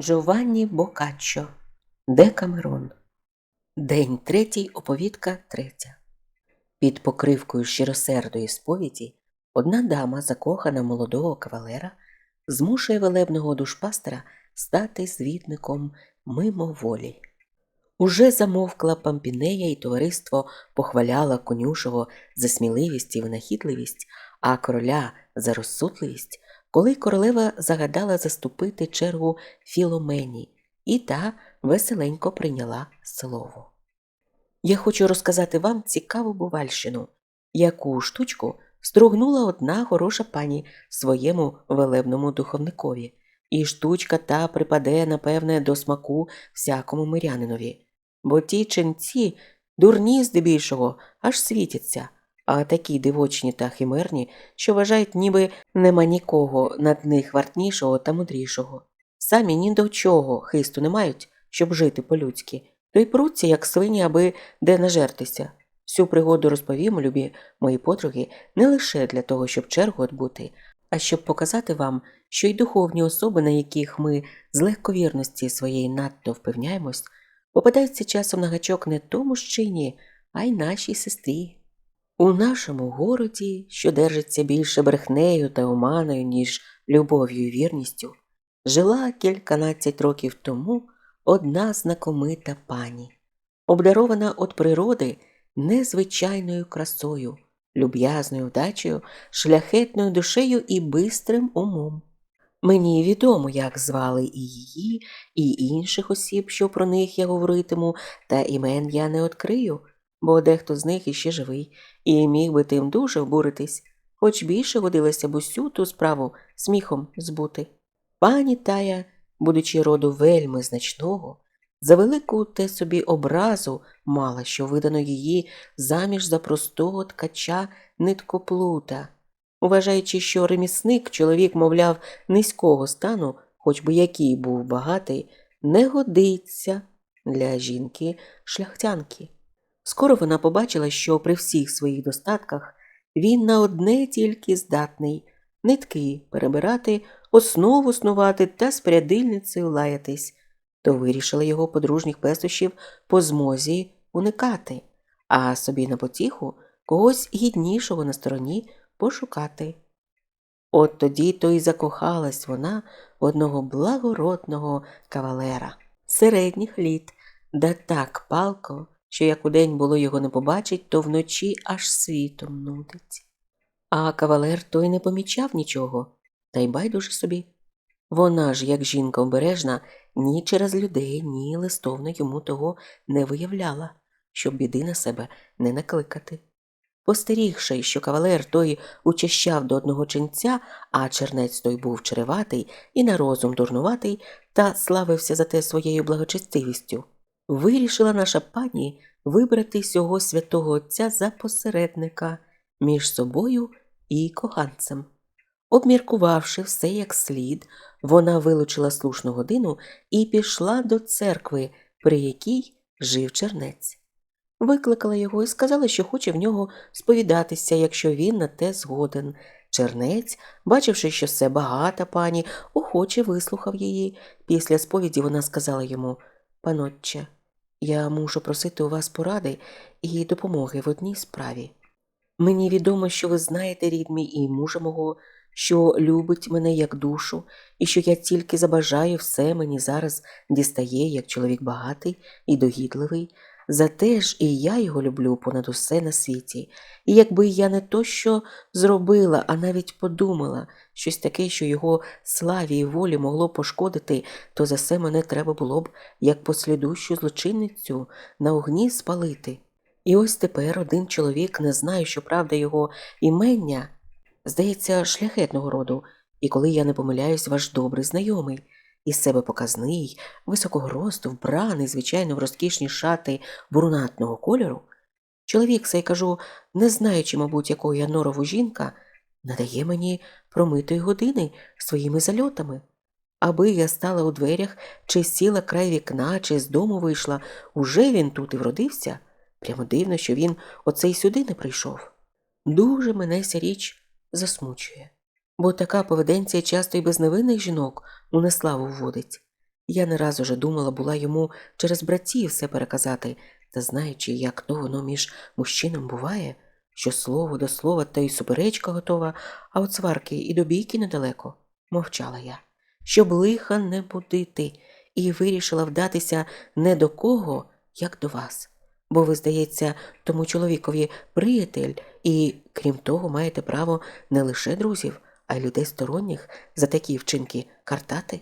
Джованні Бокаччо Декамерон День третій, оповідка третя. Під покривкою щиросердої сповіді одна дама, закохана молодого кавалера, змушує велебного душпастера стати звітником мимоволі. Уже замовкла пампінея, і товариство похваляло конюшого за сміливість і винахідливість, а короля за розсудливість, коли королева загадала заступити чергу Філомені, і та веселенько прийняла слово. Я хочу розказати вам цікаву бувальщину, яку штучку стругнула одна хороша пані своєму велебному духовникові, і штучка та припаде, напевне, до смаку всякому мирянинові. Бо ті ченці дурні здебільшого аж світяться, а такі дивочні та химерні, що вважають, ніби нема нікого над них вартнішого та мудрішого. Самі ні до чого хисту не мають, щоб жити по-людськи, то й пруться, як свині, аби де нажертися. Всю пригоду розповім, любі мої подруги, не лише для того, щоб чергу відбути, а щоб показати вам, що й духовні особи, на яких ми з легковірності своєї надто впевняємось, попадаються часом на гачок не то мужчині, а й нашій сестрі. У нашому городі, що держиться більше брехнею та оманою, ніж любов'ю і вірністю, жила кільканадцять років тому одна знакомита пані, обдарована від природи незвичайною красою, люб'язною вдачею, шляхетною душею і бистрим умом. Мені відомо, як звали і її, і інших осіб, що про них я говоритиму, та імен я не відкрию, бо дехто з них іще живий, і міг би тим дуже обуритись, хоч більше годилося б усю ту справу сміхом збути. Пані Тая, будучи роду вельми значного, за велику те собі образу мала, що видано її заміж за простого ткача ниткоплута, Уважаючи, що ремісник, чоловік, мовляв, низького стану, хоч би який був багатий, не годиться для жінки шляхтянки. Скоро вона побачила, що при всіх своїх достатках він на одне тільки здатний нитки перебирати, основу снувати та з прядильницею лаятись, то вирішила його подружніх пестощів по змозі уникати, а собі на потіху когось гіднішого на стороні пошукати. От тоді то й закохалась вона в одного благородного кавалера середніх літ, да так палко, що як удень було його не побачить, то вночі аж світом нудить. А кавалер той не помічав нічого, та й байдуже собі. Вона ж, як жінка обережна, ні через людей, ні листовно йому того не виявляла, щоб біди на себе не накликати. Постерігши, що кавалер той учащав до одного ченця, а чернець той був череватий і на розум дурнуватий, та славився за те своєю благочестивістю, вирішила наша пані вибрати сього святого отця за посередника між собою і коханцем. Обміркувавши все як слід, вона вилучила слушну годину і пішла до церкви, при якій жив чернець. Викликала його і сказала, що хоче в нього сповідатися, якщо він на те згоден. Чернець, бачивши, що все багата пані, охоче вислухав її. Після сповіді вона сказала йому Панотче, я мушу просити у вас поради і допомоги в одній справі. Мені відомо, що ви знаєте рід мій і мужа мого, що любить мене як душу, і що я тільки забажаю все мені зараз дістає, як чоловік багатий і догідливий. Зате ж і я його люблю понад усе на світі, і якби я не то що зробила, а навіть подумала щось таке, що його славі і волі могло пошкодити, то за це мене треба було б, як послідущу злочинницю, на огні спалити. І ось тепер один чоловік, не знаю, що правда його імення, здається, шляхетного роду, і коли я не помиляюсь, ваш добрий знайомий. Із себе показний, високого росту, вбраний, звичайно, в розкішні шати брунатного кольору, чоловік цей, кажу, не знаючи, мабуть, якого я норову жінка, надає мені промитої години своїми зальотами. Аби я стала у дверях, чи сіла край вікна, чи з дому вийшла, уже він тут і вродився. Прямо дивно, що він оце й сюди не прийшов. Дуже мене ця річ засмучує бо така поведенція часто й безневинних жінок у неславу вводить. Я не раз уже думала, була йому через братів все переказати, та знаючи, як то воно між мужчинам буває, що слово до слова та й суперечка готова, а от сварки і до бійки недалеко, мовчала я, щоб лиха не будити, і вирішила вдатися не до кого, як до вас. Бо ви, здається, тому чоловікові приятель, і, крім того, маєте право не лише друзів, а людей сторонніх за такі вчинки картати.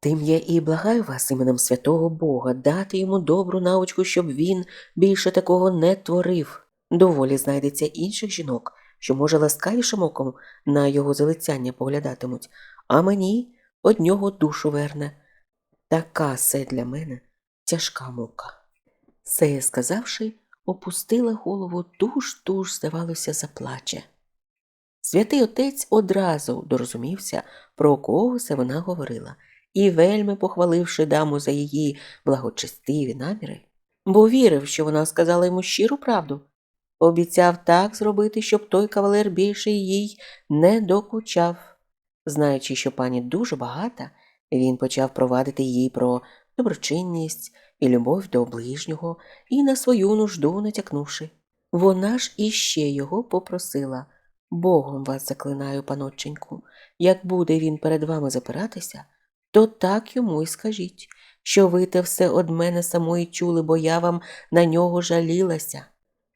Тим я і благаю вас іменем святого Бога дати йому добру навичку, щоб він більше такого не творив. Доволі знайдеться інших жінок, що, може, ласкавішим оком на його залицяння поглядатимуть, а мені од нього душу верне. Така се для мене тяжка мука. Це сказавши, опустила голову туж-туж, здавалося, заплаче. Святий отець одразу дорозумівся, про кого це вона говорила, і вельми похваливши даму за її благочестиві наміри, бо вірив, що вона сказала йому щиру правду, обіцяв так зробити, щоб той кавалер більше їй не докучав. Знаючи, що пані дуже багата, він почав провадити її про доброчинність і любов до ближнього, і на свою нужду натякнувши. Вона ж іще його попросила Богом вас заклинаю, панотченьку, як буде він перед вами запиратися, то так йому й скажіть, що ви те все од мене самої чули, бо я вам на нього жалілася.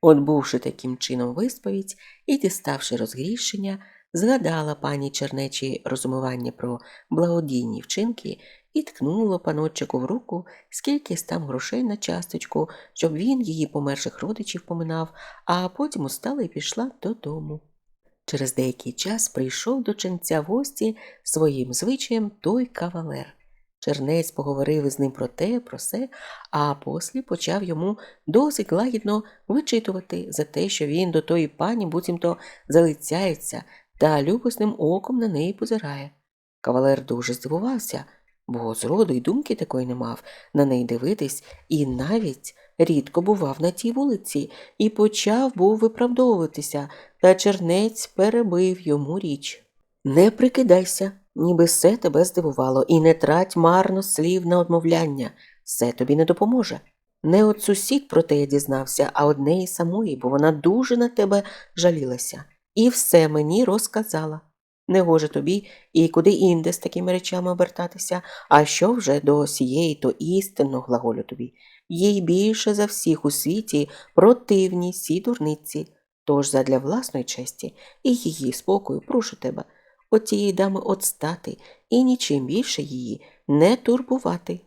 Отбувши таким чином висповідь і діставши розгрішення, згадала пані Чернечі розумування про благодійні вчинки і ткнула панотчику в руку скількись там грошей на часточку, щоб він її померших родичів поминав, а потім устала і пішла додому. Через деякий час прийшов до ченця гості своїм звичаєм той кавалер. Чернець поговорив із ним про те, про се, а послі почав йому досить лагідно вичитувати за те, що він до тої пані буцімто залицяється та любосним оком на неї позирає. Кавалер дуже здивувався, бо зроду й думки такої не мав на неї дивитись, і навіть рідко бував на тій вулиці, і почав був виправдовуватися, та чернець перебив йому річ. Не прикидайся, ніби все тебе здивувало, і не трать марно слів на одмовляння, все тобі не допоможе. Не от сусід про те я дізнався, а од неї самої, бо вона дуже на тебе жалілася, і все мені розказала. Не гоже тобі і куди інде з такими речами обертатися, а що вже до сієї, то істинно глаголю тобі. Їй більше за всіх у світі противні сі дурниці. Тож задля власної честі і її спокою прошу тебе, от тієї дами отстати і нічим більше її не турбувати.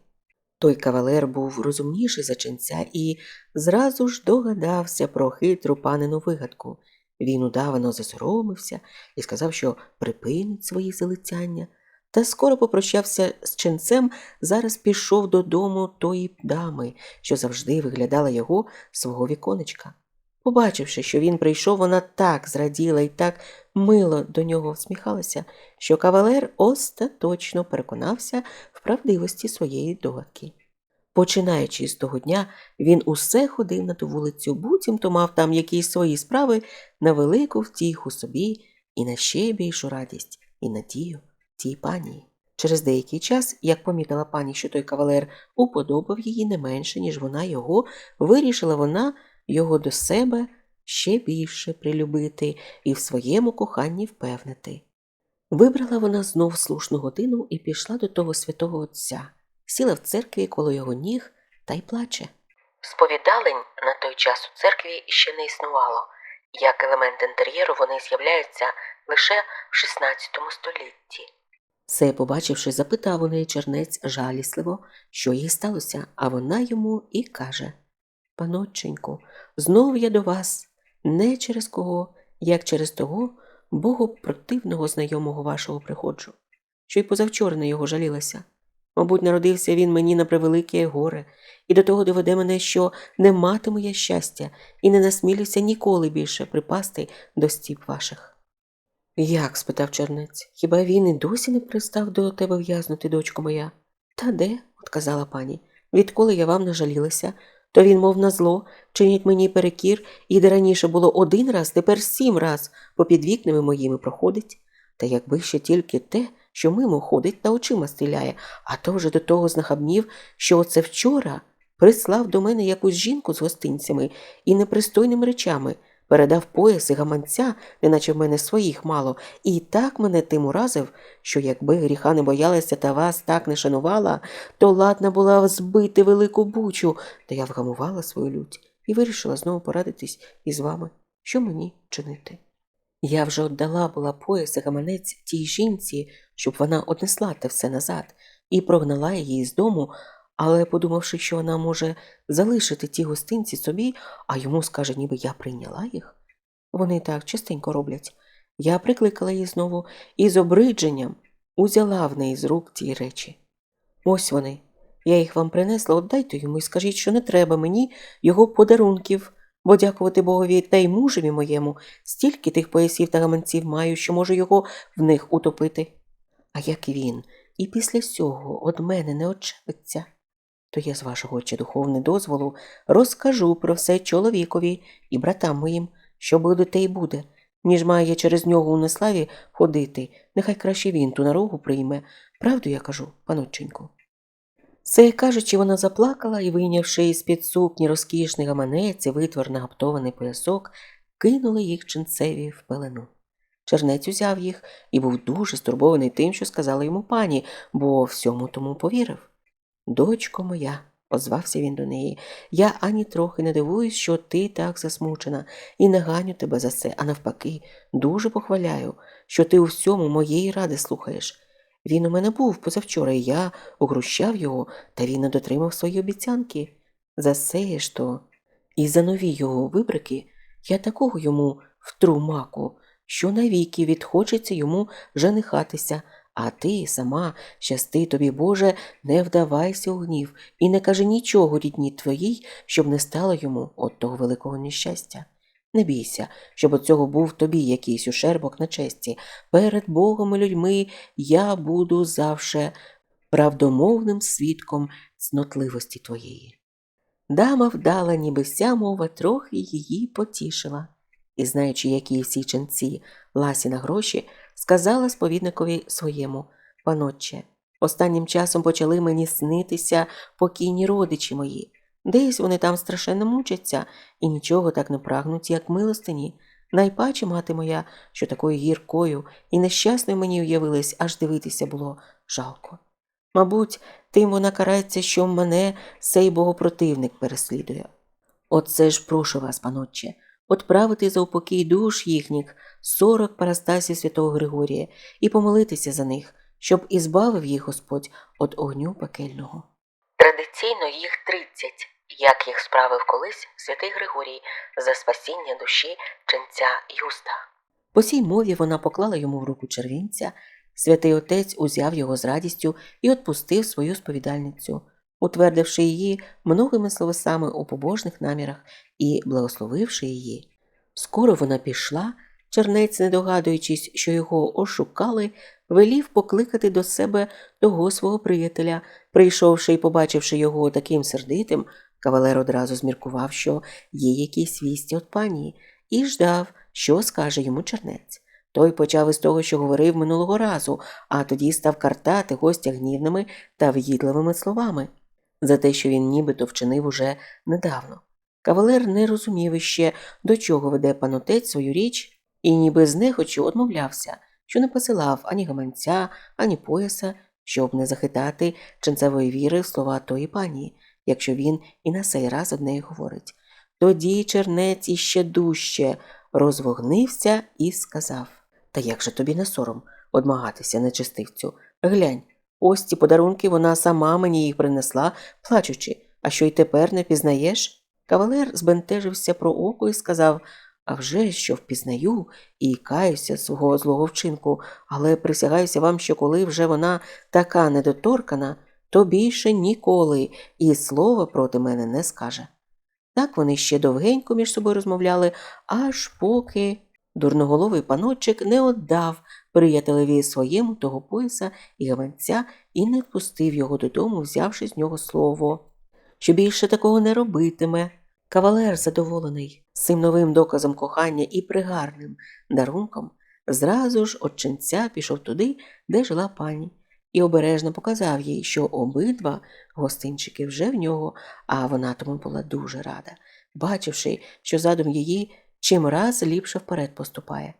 Той кавалер був розумніший за ченця і зразу ж догадався про хитру панину вигадку. Він удавано засоромився і сказав, що припинить свої залицяння, та скоро попрощався з ченцем, зараз пішов додому тої дами, що завжди виглядала його свого віконечка. Побачивши, що він прийшов, вона так зраділа і так мило до нього всміхалася, що кавалер остаточно переконався в правдивості своєї догадки. Починаючи з того дня, він усе ходив на ту вулицю, буцімто мав там якісь свої справи на велику втіху собі і на ще більшу радість і надію тій пані. Через деякий час, як помітила пані, що той кавалер уподобав її не менше, ніж вона його, вирішила вона його до себе ще більше прилюбити і в своєму коханні впевнити. Вибрала вона знов слушну годину і пішла до того святого отця, сіла в церкві коло його ніг та й плаче. Сповідалень на той час у церкві ще не існувало. Як елемент інтер'єру вони з'являються лише в XVI столітті. Це, побачивши, запитав у неї чернець жалісливо, що їй сталося, а вона йому і каже Панотченьку, знов я до вас, не через кого, як через того богопротивного знайомого вашого приходжу, що й позавчора на його жалілася. Мабуть, народився він мені на превелике горе, і до того доведе мене, що не матиму я щастя і не насмілюся ніколи більше припасти до стіп ваших. Як? спитав чернець, хіба він і досі не пристав до тебе в'язнути, дочко моя? Та де? отказала пані. Відколи я вам нажалілася, то він, мов на зло, чинить мені перекір, і де раніше було один раз, тепер сім раз попід вікнами моїми проходить. Та якби ще тільки те, що мимо ходить та очима стріляє, а то вже до того знахабнів, що оце вчора прислав до мене якусь жінку з гостинцями і непристойними речами, передав пояс і гаманця, неначе в мене своїх мало, і так мене тим уразив, що якби гріха не боялася та вас так не шанувала, то ладна була збити велику бучу, та я вгамувала свою лють і вирішила знову порадитись із вами, що мені чинити. Я вже віддала була пояс і гаманець тій жінці, щоб вона однесла те все назад, і прогнала її з дому, але подумавши, що вона може залишити ті гостинці собі, а йому скаже, ніби я прийняла їх. Вони так частенько роблять. Я прикликала її знову і з обридженням узяла в неї з рук ті речі. Ось вони. Я їх вам принесла, отдайте йому і скажіть, що не треба мені його подарунків, бо дякувати Богові та й мужеві моєму, стільки тих поясів та гаманців маю, що можу його в них утопити. А як він і після цього од мене не очепиться, то я з вашого отче духовне дозволу розкажу про все чоловікові і братам моїм, що буде те й буде, ніж має через нього у неславі ходити, нехай краще він ту нарогу прийме. Правду я кажу, паноченьку. Це кажучи, вона заплакала і, вийнявши із під сукні розкішний гаманець і витвор гаптований поясок, кинула їх ченцеві в пелену. Чернець узяв їх і був дуже стурбований тим, що сказала йому пані, бо всьому тому повірив. Дочко моя, озвався він до неї, я ані трохи не дивуюсь, що ти так засмучена, і не ганю тебе за це, а навпаки, дуже похваляю, що ти у всьому моєї ради слухаєш. Він у мене був позавчора, і я огрущав його, та він не дотримав свої обіцянки. Засеєш то. І за нові його вибрики я такого йому втру маку, що навіки відхочеться йому женихатися, а ти сама, щасти тобі, Боже, не вдавайся у гнів і не кажи нічого рідні твоїй, щоб не стало йому от того великого нещастя. Не бійся, щоб от цього був тобі якийсь ушербок на честі. Перед Богом і людьми я буду завше правдомовним свідком цнотливості твоєї. Дама вдала, ніби вся мова трохи її потішила, і, знаючи, які всі ченці ласі на гроші, сказала сповідникові своєму панотче, останнім часом почали мені снитися покійні родичі мої. Десь вони там страшенно мучаться і нічого так не прагнуть, як милостині. Найпаче мати моя, що такою гіркою і нещасною мені уявилась, аж дивитися було жалко. Мабуть, тим вона карається, що мене сей богопротивник переслідує. Оце ж прошу вас, панотче, отправити за упокій душ їхніх сорок парастасів святого Григорія і помолитися за них, щоб ізбавив їх Господь від огню пекельного. Традиційно їх тридцять, як їх справив колись святий Григорій за спасіння душі ченця Юста. По сій мові вона поклала йому в руку червінця, святий отець узяв його з радістю і отпустив свою сповідальницю, утвердивши її многими словесами у побожних намірах і благословивши її. Скоро вона пішла, чернець, не догадуючись, що його ошукали, велів покликати до себе того свого приятеля. Прийшовши і побачивши його таким сердитим, кавалер одразу зміркував, що є якісь вісті від пані, і ждав, що скаже йому чернець. Той почав із того, що говорив минулого разу, а тоді став картати гостя гнівними та в'їдливими словами за те, що він нібито вчинив уже недавно. Кавалер не розумів іще, до чого веде панотець свою річ, і ніби знехочу одмовлявся, що не посилав ані гаманця, ані пояса, щоб не захитати ченцевої віри в слова тої пані, якщо він і на сей раз од неї говорить. Тоді чернець іще дужче розвогнився і сказав Та як же тобі не сором одмагатися нечистивцю? Глянь, ось ці подарунки вона сама мені їх принесла, плачучи, а що й тепер не пізнаєш? Кавалер збентежився про око і сказав а вже що впізнаю і каюся свого злого вчинку, але присягаюся вам, що коли вже вона така недоторкана, то більше ніколи і слова проти мене не скаже. Так вони ще довгенько між собою розмовляли, аж поки дурноголовий паночик не отдав приятелеві своєму того пояса і гаманця і не впустив його додому, взявши з нього слово, що більше такого не робитиме. Кавалер, задоволений цим новим доказом кохання і пригарним дарунком, зразу ж от ченця пішов туди, де жила пані, і обережно показав їй, що обидва гостинчики вже в нього, а вона тому була дуже рада, бачивши, що задум її чимраз ліпше вперед поступає.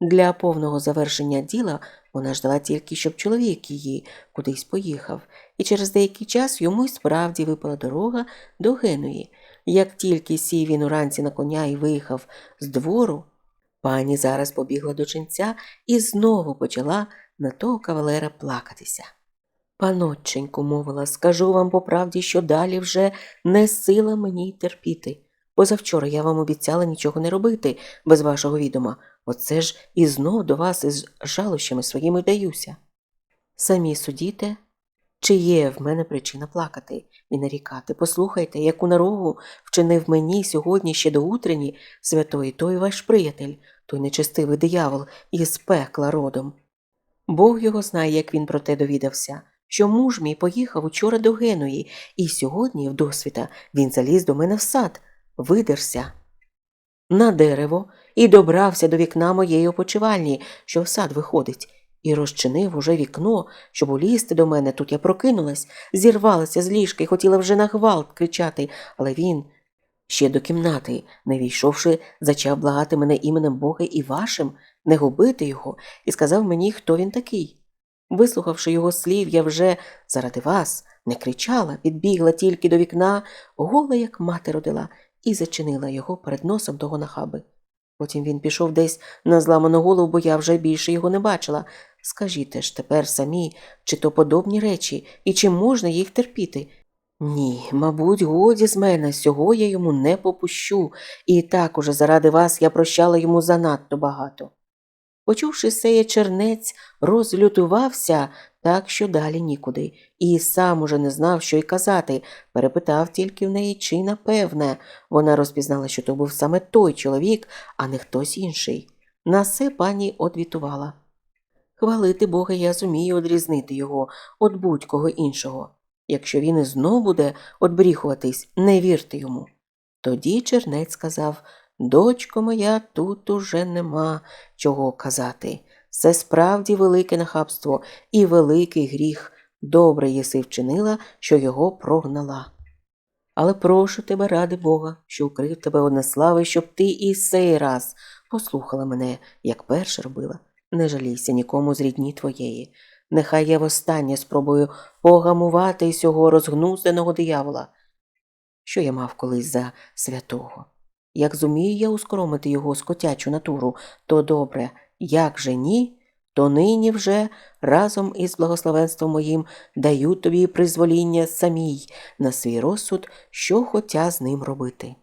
Для повного завершення діла вона ждала тільки, щоб чоловік її кудись поїхав, і через деякий час йому й справді випала дорога до Генуї. Як тільки сів він уранці на коня і виїхав з двору, пані зараз побігла до ченця і знову почала на того кавалера плакатися. Панотченьку, мовила, скажу вам по правді, що далі вже не сила мені терпіти. Позавчора я вам обіцяла нічого не робити без вашого відома. Оце ж і знов до вас із жалощами своїми даюся. Самі судіте, чи є в мене причина плакати і нарікати. Послухайте, яку нарогу вчинив мені сьогодні ще до утрені святої той ваш приятель, той нечестивий диявол із пекла родом. Бог його знає, як він про те довідався, що муж мій поїхав учора до Генуї, і сьогодні, в досвіта, він заліз до мене в сад, видерся на дерево і добрався до вікна моєї опочивальні, що в сад виходить, і розчинив уже вікно, щоб улізти до мене. Тут я прокинулась, зірвалася з ліжка і хотіла вже на гвалт кричати, але він. Ще до кімнати, не війшовши, зачав благати мене іменем Бога і вашим, не губити його, і сказав мені, хто він такий. Вислухавши його слів, я вже заради вас не кричала, підбігла тільки до вікна, гола, як мати родила, і зачинила його перед носом того нахаби. Потім він пішов десь на зламану голову, бо я вже більше його не бачила. Скажіть ж тепер самі, чи то подобні речі, і чи можна їх терпіти? Ні, мабуть, годі з мене, сього я йому не попущу, і так уже заради вас я прощала йому занадто багато. Почувши сеє чернець, розлютувався так, що далі нікуди, і сам уже не знав, що й казати, перепитав тільки в неї, чи напевне. Вона розпізнала, що то був саме той чоловік, а не хтось інший. На це пані одвітувала. Хвалити Бога я зумію одрізнити його від будь-кого іншого. Якщо він і знов буде одбріхуватись, не вірте йому. Тоді чернець сказав Дочко моя, тут уже нема чого казати. Це справді велике нахабство і великий гріх. Добре єси вчинила, що його прогнала. Але прошу тебе, ради Бога, що укрив тебе однеслави, щоб ти і сей раз послухала мене, як перше робила. Не жалійся нікому з рідні твоєї. Нехай я востаннє спробую погамувати сього розгнузденого диявола, що я мав колись за святого. Як зумію я ускоромити його скотячу натуру, то добре, як же ні, то нині вже разом із благословенством моїм даю тобі призвоління самій на свій розсуд, що хотя з ним робити.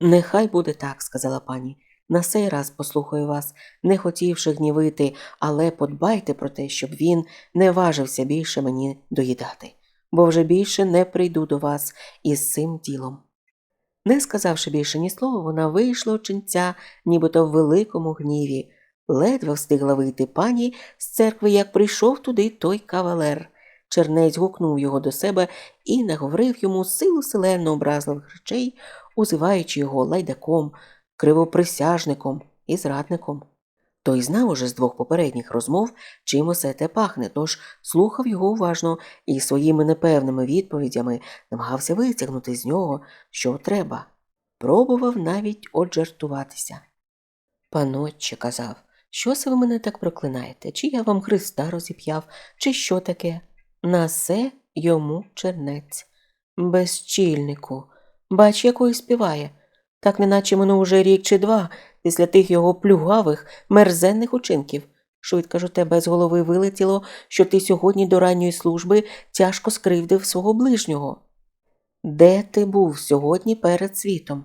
Нехай буде так, сказала пані. На сей раз послухаю вас, не хотівши гнівити, але подбайте про те, щоб він не важився більше мені доїдати, бо вже більше не прийду до вас із цим ділом. Не сказавши більше ні слова, вона вийшла у ченця, нібито в великому гніві. Ледве встигла вийти пані з церкви, як прийшов туди той кавалер. Чернець гукнув його до себе і наговорив йому силу селенно образливих речей, узиваючи його лайдаком, кривоприсяжником і зрадником. Той знав уже з двох попередніх розмов, чим усе те пахне, тож слухав його уважно і своїми непевними відповідями намагався витягнути з нього, що треба. Пробував навіть оджартуватися. Панотче казав, що це ви мене так проклинаєте? Чи я вам Христа розіп'яв, чи що таке? На се йому чернець. Безчільнику, бач, якої співає. Так неначе минув уже рік чи два після тих його плюгавих, мерзенних учинків. Швидко ж у тебе з голови вилетіло, що ти сьогодні до ранньої служби тяжко скривдив свого ближнього. Де ти був сьогодні перед світом?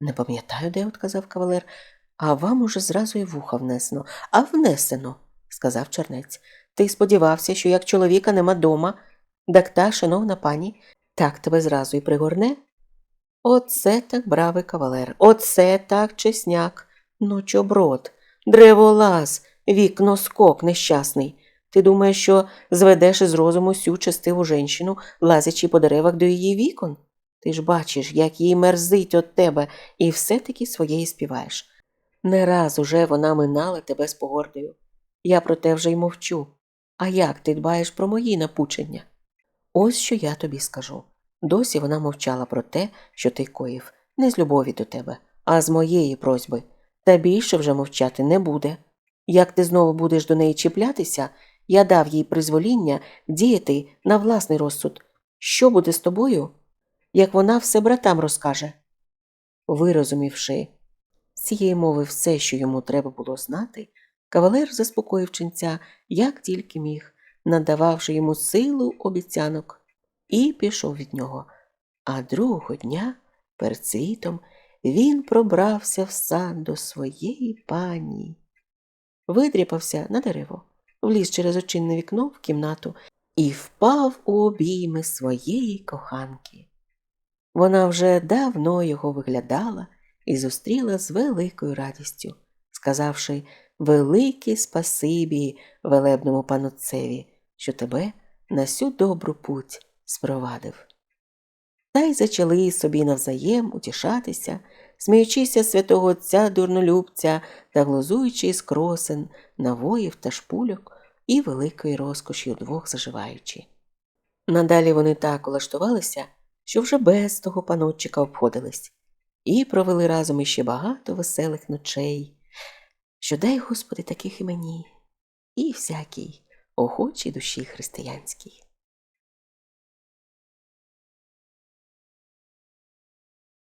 Не пам'ятаю, де, отказав кавалер, а вам уже зразу і вуха внесено, а внесено, сказав чернець. Ти сподівався, що як чоловіка нема дома, так та, шановна пані, так тебе зразу і пригорне? Оце так бравий кавалер, оце так чесняк, ну чоброд, древолаз, вікно скок нещасний. Ти думаєш, що зведеш із розуму сю честиву женщину, лазячи по деревах до її вікон? Ти ж бачиш, як їй мерзить от тебе, і все-таки своєї співаєш. Не раз уже вона минала тебе з погордою. Я про те вже й мовчу. А як ти дбаєш про мої напучення? Ось що я тобі скажу. Досі вона мовчала про те, що ти коїв, не з любові до тебе, а з моєї просьби. Та більше вже мовчати не буде. Як ти знову будеш до неї чіплятися, я дав їй призвоління діяти на власний розсуд. Що буде з тобою, як вона все братам розкаже? Вирозумівши з цієї мови все, що йому треба було знати, кавалер заспокоїв ченця, як тільки міг, надававши йому силу обіцянок, і пішов від нього. А другого дня перед світом він пробрався в сад до своєї пані. Видряпався на дерево, вліз через очинне вікно в кімнату і впав у обійми своєї коханки. Вона вже давно його виглядала і зустріла з великою радістю, сказавши велике спасибі велебному панотцеві, що тебе на сю добру путь спровадив. Та й зачали собі навзаєм утішатися, сміючися святого отця дурнолюбця та глузуючи з кросен, навоїв та шпульок і великої розкоші удвох заживаючи. Надалі вони так улаштувалися, що вже без того панотчика обходились, і провели разом іще багато веселих ночей, що дай Господи таких і мені, і всякій охочій душі християнській.